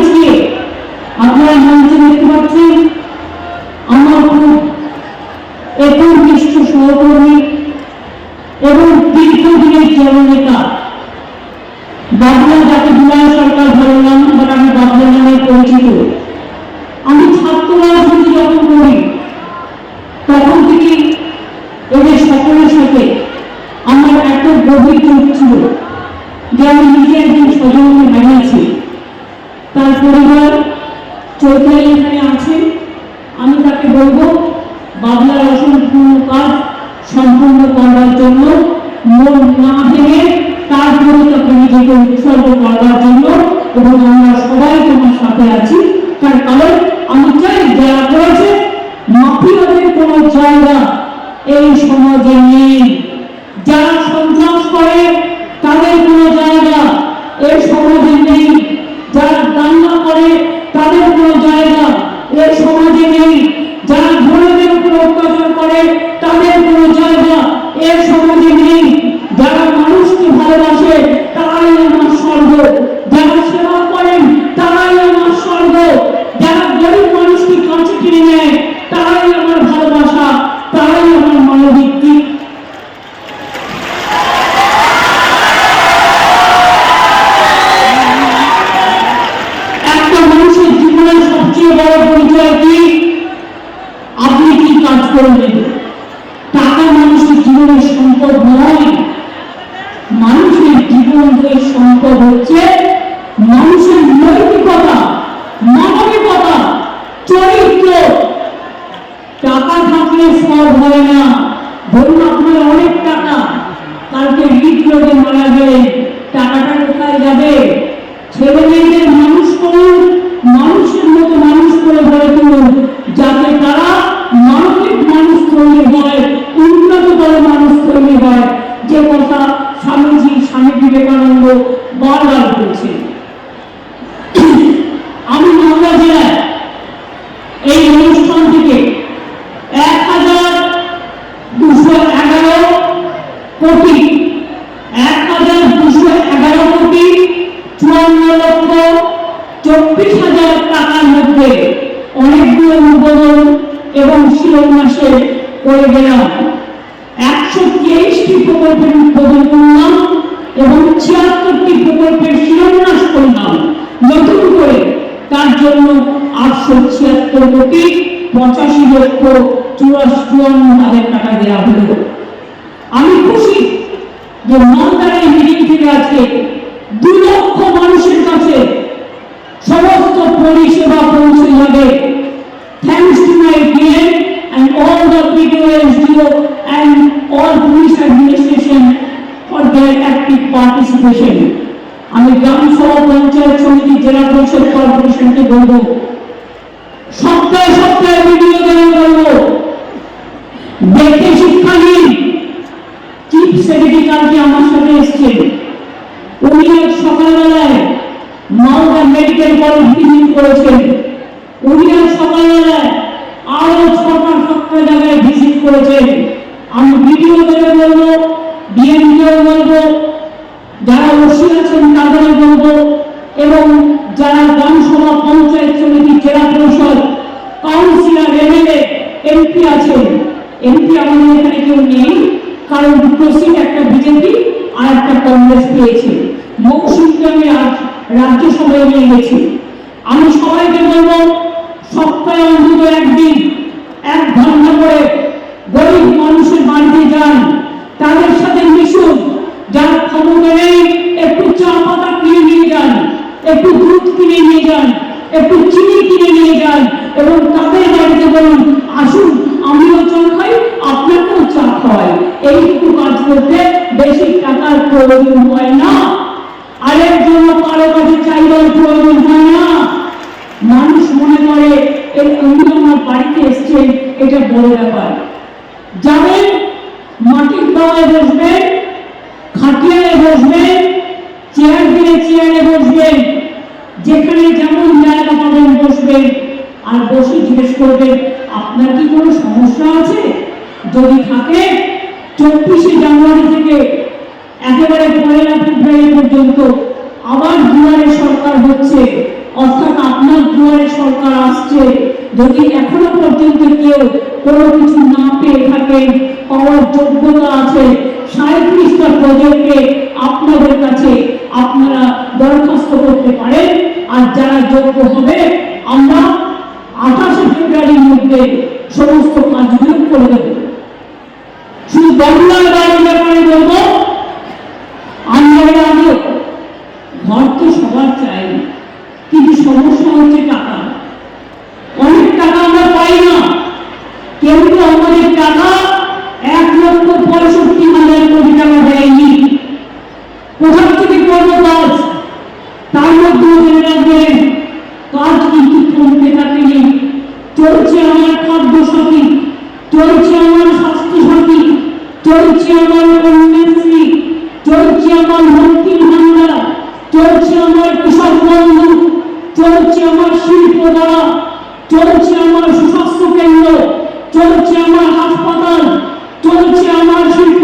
আজকে আপনারা মঞ্চে দেখতে পাচ্ছেন, আমার খুব নিষ্ঠ সহকর্মী এবং দীর্ঘদিনের জননেতা বাবলা যাকে বিনয় সরকার ভালো নাম, বাট আমি বাবলা নামে পরিচিত। আমি ছাত্র রাজনীতি যখন করি তখন থেকে এদের সকলের সাথে আমার এত গভীর চোখ ছিল যে আমি নিজে একদিন স্বজনকে হারিয়েছি তার পরিবার চৈতালি এখানে আছে। আমি তাকে বলব, বাবলার অসম্পূর্ণ কাজ সম্পূর্ণ করবার জন্য, মন না ভেঙে তারপরে তাকে নিজেকে উৎসর্গ করবার জন্য এবং আমরা সবাই তোমার সাথে আছি। তার কারণ আমি চাই যারা করেছে মাফিয়াদের কোনো জায়গা এই সমাজে নেই। যারা সন্ত্রাস করে, তাদের কোনো জায়গা এই সমাজে নেই। কালকে যে মারা গেলেন টাকাটা কোথায় যাবে? চব্বিশ হাজার টাকার মধ্যে অনেকগুলো উদ্বোধন এবং শিলান্যাসে করে গেলাম। একশো তেইশটি প্রকল্পের উদ্বোধন করলাম এবং ছিয়াত্তরটি প্রকল্পের শিলান্যাস করলাম। নতুন করে তার জন্য আটশো ছিয়াত্তর কোটি পঁচাশি লক্ষ চুরাশি চুয়ান্ন হাজার টাকা দেওয়া হলো। আমি খুশি যে মালদার এই মিটিং থেকে আজকে দু লক্ষ সমস্ত পরিষেবা পৌঁছে যাবে। Thanks to my DM and all the PDO, SDO and all police administration for their active participation. আমি গ্রাম সভা পঞ্চায়েত সমিতি জেলা পরিষদ কর্পোরেশনকে বলব সপ্তাহে সপ্তাহে ভিডিও দেওয়া বলব দেখে শিক্ষা নিন। চিফ সেক্রেটারি কালকে আমার সাথে এসছেন উনি আজ সকালবেলায় মেডিকেল ভিজিট করেছেন। উনি সকালবেলায় আরও ছটা, সাতটা জায়গায় ভিজিট করেছেন। আমি ভিডিও করে বলব ডিএমকেও বলব, যারা ওসি আছেন তাদেরও বলব, এবং যারা গ্রামসভা পঞ্চায়েত সমিতি জেলা পরিষদ কাউন্সিলর, এমএলএ, এমপি আছেন। এমপি আমাদের এখানে কেউ নেই, কারণ দুটো সিট একটা বিজেপি আর একটা কংগ্রেস পেয়েছে। মৌসুমকে আমি আজ রাজ্যসভায় নিয়ে গেছি আমি সবাইকে বলব সপ্তাহে অন্তত একদিন, এক ঘণ্টা করে গরিব মানুষের বাড়িতে যান। তাদের সাথে মিশুন। যার ক্ষমতা নেই একটু চা পাতা কিনে নিয়ে যান, একটু দুধ কিনে নিয়ে যান, একটু চিনি কিনে নিয়ে যান এবং তাদের বাড়িতে বলুন, আসুন, আমিও চা খাই, আপনাকেও চা খাওয়াই। এইটুকু কাজ করতে বেশি টাকার প্রয়োজন হয় না আরেক জন্য কারও কাছে চাইবার প্রয়োজন হয় না মানুষ মনে করে এই উনি আমার বাড়িতে এসছেন এটা বড় ব্যাপার যাবেন মাটির তলায় বসবেন খাটিয়ায় বসবেন চেয়ার দিলে চেয়ারে বসবেন যেখানে যেমন জায়গা পাবেন বসবেন আর বসে জিজ্ঞেস করবেন আপনার কি কোনো সমস্যা আছে? যদি থাকে, চব্বিশে জানুয়ারি থেকে একেবারে পয়লা ফেব্রুয়ারি পর্যন্ত আবার দুয়ারে সরকার হচ্ছে, অর্থাৎ আপনার দুয়ারে সরকার আসছে যদি এখনও পর্যন্ত কেউ কোনো কিছু না পেয়ে থাকেন পাওয়ার যোগ্যতা আছে সাঁত্রিশটা প্রজেক্টে আপনাদের কাছে আপনারা দরখাস্ত করতে পারেন। আর যারা যোগ্য হবে, আমরা আঠাশে ফেব্রুয়ারির মধ্যে সমস্ত কাজগুলো করে দেব। শুধু বাংলার বাড়ির ব্যাপারে বলব আমরা আগে ঘর তো সবার চাই কিন্তু সমস্যা হচ্ছে টাকা অনেক টাকা আমরা পাই না টাকা এক লক্ষ পঁয়ষট্টি হাজার কোটি কাজ? কিন্তু চলছে আমার খাদ্য সাথী চলছে আমার স্বাস্থ্য সাথী চলছে আমার কন্যাশ্রী, চলছে চলছে আমার চলছে আমার শিল্প দ্বারা, চলছে আমার চলছে আমার হাসপাতাল চলছে আমার শিল্প